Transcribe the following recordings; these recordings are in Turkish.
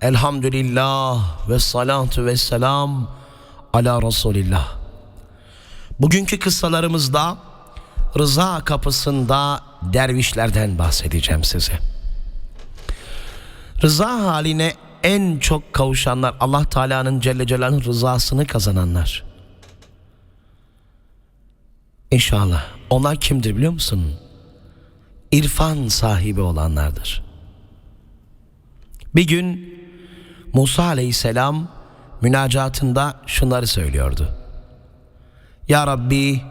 Elhamdülillah ve salatu ve selam ala Resulillah. Bugünkü kıssalarımızda rıza kapısında dervişlerden bahsedeceğim size. Rıza haline en çok kavuşanlar Allah Teala'nın Celle Celaluhu'nun rızasını kazananlar. İnşallah. Onlar kimdir biliyor musun? İrfan sahibi olanlardır. Bir gün Musa aleyhisselam münacatında şunları söylüyordu. Ya Rabbi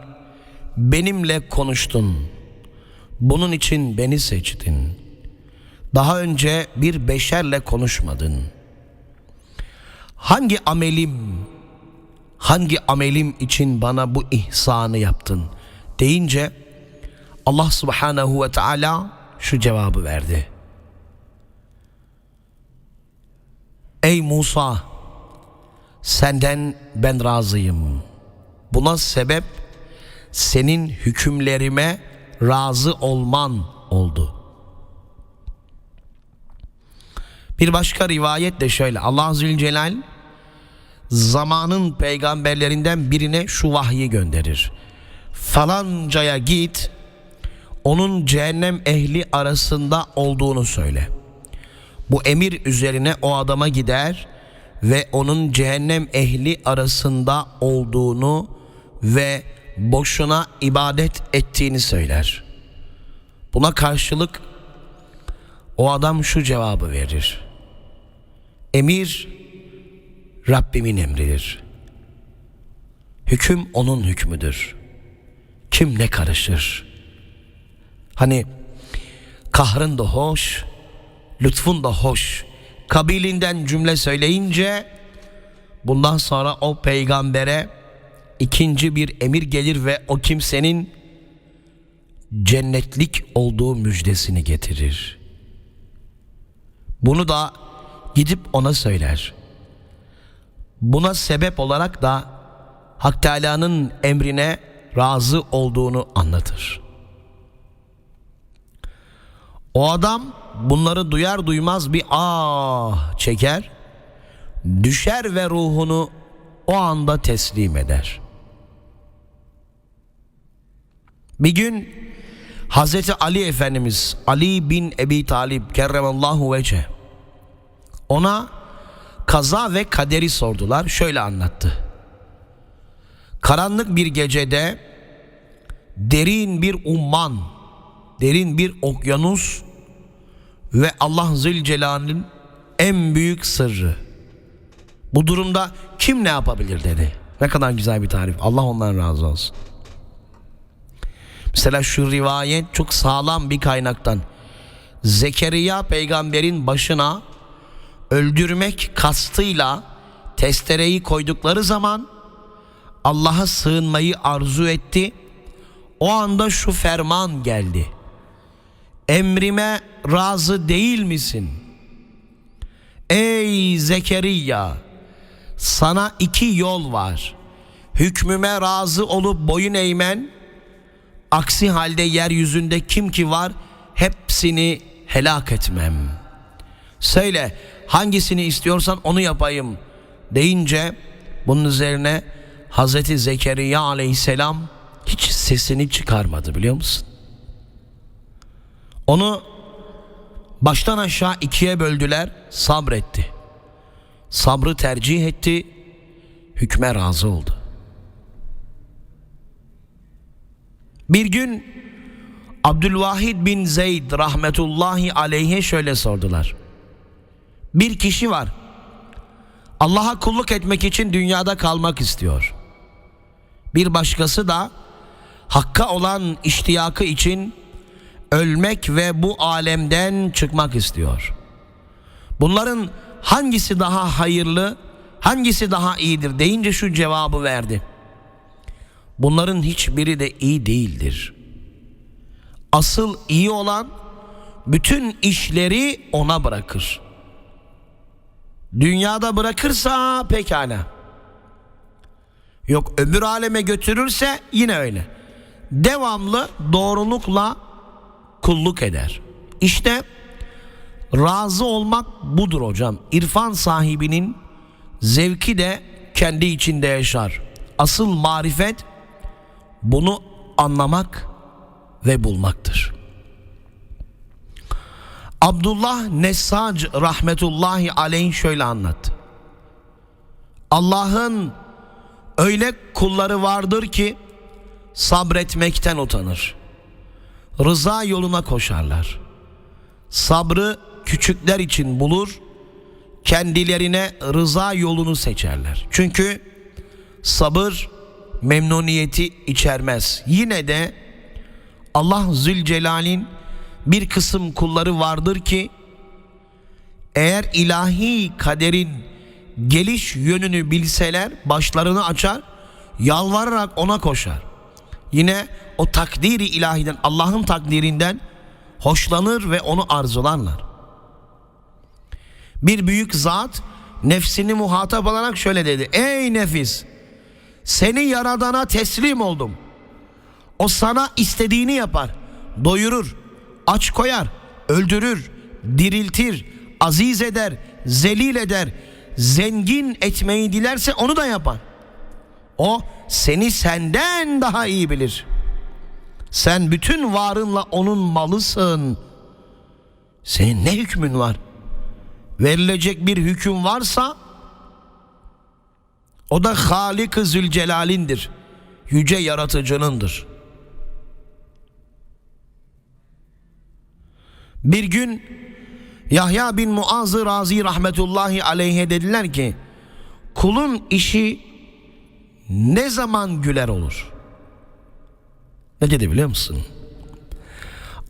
benimle konuştun. Bunun için beni seçtin. Daha önce bir beşerle konuşmadın. Hangi amelim hangi amelim için bana bu ihsanı yaptın deyince Allah subhanahu ve teala şu cevabı verdi. Ey Musa senden ben razıyım. Buna sebep senin hükümlerime razı olman oldu. Bir başka rivayet de şöyle. Allah Zülcelal zamanın peygamberlerinden birine şu vahyi gönderir. Falancaya git, onun cehennem ehli arasında olduğunu söyle. Bu emir üzerine o adama gider ve onun cehennem ehli arasında olduğunu ve boşuna ibadet ettiğini söyler. Buna karşılık o adam şu cevabı verir. Emir Rabbimin emridir. Hüküm onun hükmüdür. Kim ne karışır? Hani kahrın da hoş, lütfun da hoş. Kabilinden cümle söyleyince bundan sonra o peygambere ikinci bir emir gelir ve o kimsenin cennetlik olduğu müjdesini getirir. Bunu da gidip ona söyler. Buna sebep olarak da Hak Teala'nın emrine razı olduğunu anlatır. O adam bunları duyar duymaz bir ah çeker, düşer ve ruhunu o anda teslim eder. Bir gün Hazreti Ali Efendimiz Ali bin Ebi Talib kerremallahu vece ona kaza ve kaderi sordular. Şöyle anlattı. Karanlık bir gecede derin bir umman, derin bir okyanus ve Allah Zülcelal'in en büyük sırrı. Bu durumda kim ne yapabilir dedi. Ne kadar güzel bir tarif. Allah ondan razı olsun. Mesela şu rivayet çok sağlam bir kaynaktan. Zekeriya peygamberin başına öldürmek kastıyla testereyi koydukları zaman Allah'a sığınmayı arzu etti. O anda şu ferman geldi. Emrime razı değil misin? Ey Zekeriya sana iki yol var. Hükmüme razı olup boyun eğmen, aksi halde yeryüzünde kim ki var hepsini helak etmem. Söyle hangisini istiyorsan onu yapayım deyince bunun üzerine Hazreti Zekeriya aleyhisselam hiç sesini çıkarmadı biliyor musun? Onu baştan aşağı ikiye böldüler sabretti. Sabrı tercih etti hükme razı oldu. Bir gün Abdülvahid bin Zeyd rahmetullahi aleyhe şöyle sordular. Bir kişi var. Allah'a kulluk etmek için dünyada kalmak istiyor. Bir başkası da hakka olan iştiyakı için ölmek ve bu alemden çıkmak istiyor. Bunların hangisi daha hayırlı, hangisi daha iyidir deyince şu cevabı verdi. Bunların hiçbiri de iyi değildir. Asıl iyi olan bütün işleri ona bırakır. Dünyada bırakırsa pekala. Yok öbür aleme götürürse yine öyle. Devamlı doğrulukla kulluk eder. İşte Razı olmak budur hocam. İrfan sahibinin zevki de kendi içinde yaşar. Asıl marifet bunu anlamak ve bulmaktır. Abdullah Nessac rahmetullahi aleyh şöyle anlattı. Allah'ın öyle kulları vardır ki sabretmekten utanır. Rıza yoluna koşarlar. Sabrı küçükler için bulur, kendilerine rıza yolunu seçerler. Çünkü sabır memnuniyeti içermez. Yine de Allah Zülcelal'in bir kısım kulları vardır ki eğer ilahi kaderin geliş yönünü bilseler başlarını açar yalvararak ona koşar. Yine o takdiri ilahiden Allah'ın takdirinden hoşlanır ve onu arzularlar. Bir büyük zat nefsini muhatap alarak şöyle dedi. Ey nefis seni yaradana teslim oldum. O sana istediğini yapar. Doyurur, aç koyar, öldürür, diriltir, aziz eder, zelil eder. Zengin etmeyi dilerse onu da yapar. O seni senden daha iyi bilir. Sen bütün varınla onun malısın. Senin ne hükmün var? Verilecek bir hüküm varsa o da Halik-ı Zülcelal'indir. Yüce yaratıcınındır. Bir gün Yahya bin Muazı Razi rahmetullahi aleyhe dediler ki kulun işi ne zaman güler olur? Ne dedi biliyor musun?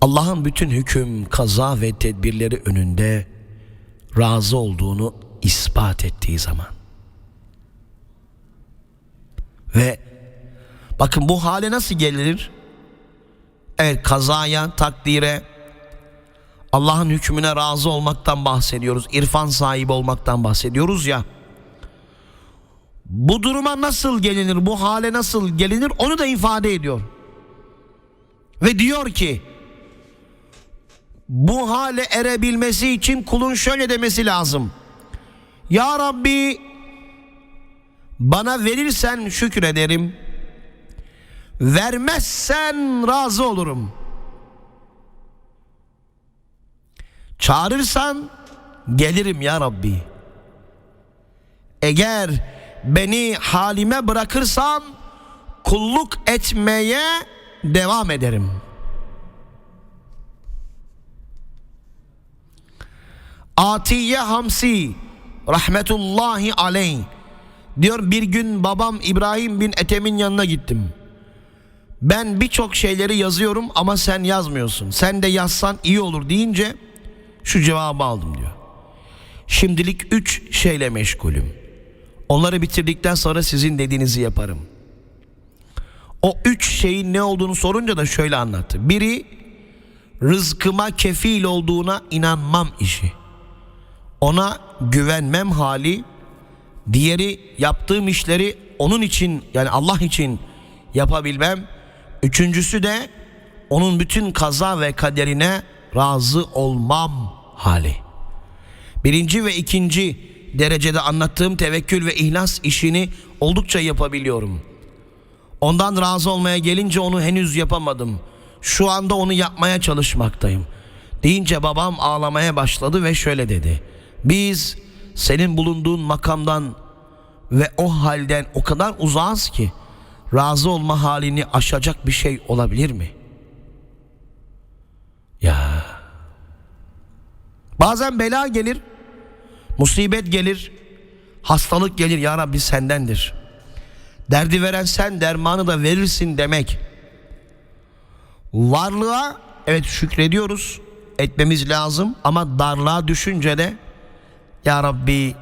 Allah'ın bütün hüküm, kaza ve tedbirleri önünde razı olduğunu ispat ettiği zaman. Ve bakın bu hale nasıl gelir? Evet kazaya, takdire, Allah'ın hükmüne razı olmaktan bahsediyoruz. İrfan sahibi olmaktan bahsediyoruz ya. Bu duruma nasıl gelinir, bu hale nasıl gelinir onu da ifade ediyor. Ve diyor ki bu hale erebilmesi için kulun şöyle demesi lazım. Ya Rabbi bana verirsen şükrederim. Vermezsen razı olurum. Çağırırsan gelirim ya Rabbi. Eğer beni halime bırakırsan kulluk etmeye devam ederim. Atiye Hamsi rahmetullahi aleyh diyor bir gün babam İbrahim bin Ethem'in yanına gittim. Ben birçok şeyleri yazıyorum ama sen yazmıyorsun. Sen de yazsan iyi olur deyince şu cevabı aldım diyor. Şimdilik üç şeyle meşgulüm. Onları bitirdikten sonra sizin dediğinizi yaparım. O üç şeyin ne olduğunu sorunca da şöyle anlattı. Biri rızkıma kefil olduğuna inanmam işi. Ona güvenmem hali. Diğeri yaptığım işleri onun için yani Allah için yapabilmem. Üçüncüsü de onun bütün kaza ve kaderine razı olmam hali. Birinci ve ikinci derecede anlattığım tevekkül ve ihlas işini oldukça yapabiliyorum. Ondan razı olmaya gelince onu henüz yapamadım. Şu anda onu yapmaya çalışmaktayım. Deyince babam ağlamaya başladı ve şöyle dedi. Biz senin bulunduğun makamdan ve o halden o kadar uzağız ki razı olma halini aşacak bir şey olabilir mi? Ya bazen bela gelir, musibet gelir, hastalık gelir ya Rabbi sendendir. Derdi veren sen dermanı da verirsin demek. Varlığa evet şükrediyoruz, etmemiz lazım ama darlığa düşünce de ya Rabbi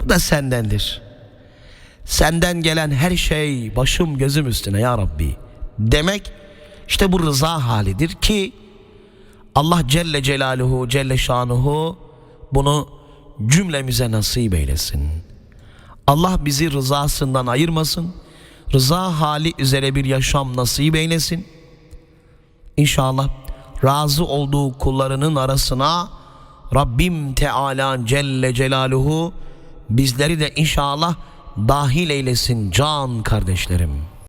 bu da sendendir. Senden gelen her şey başım gözüm üstüne ya Rabbi demek işte bu rıza halidir ki Allah Celle Celaluhu Celle Şanuhu bunu cümlemize nasip eylesin. Allah bizi rızasından ayırmasın. Rıza hali üzere bir yaşam nasip eylesin. İnşallah razı olduğu kullarının arasına Rabbim Teala Celle Celaluhu bizleri de inşallah dahil eylesin can kardeşlerim.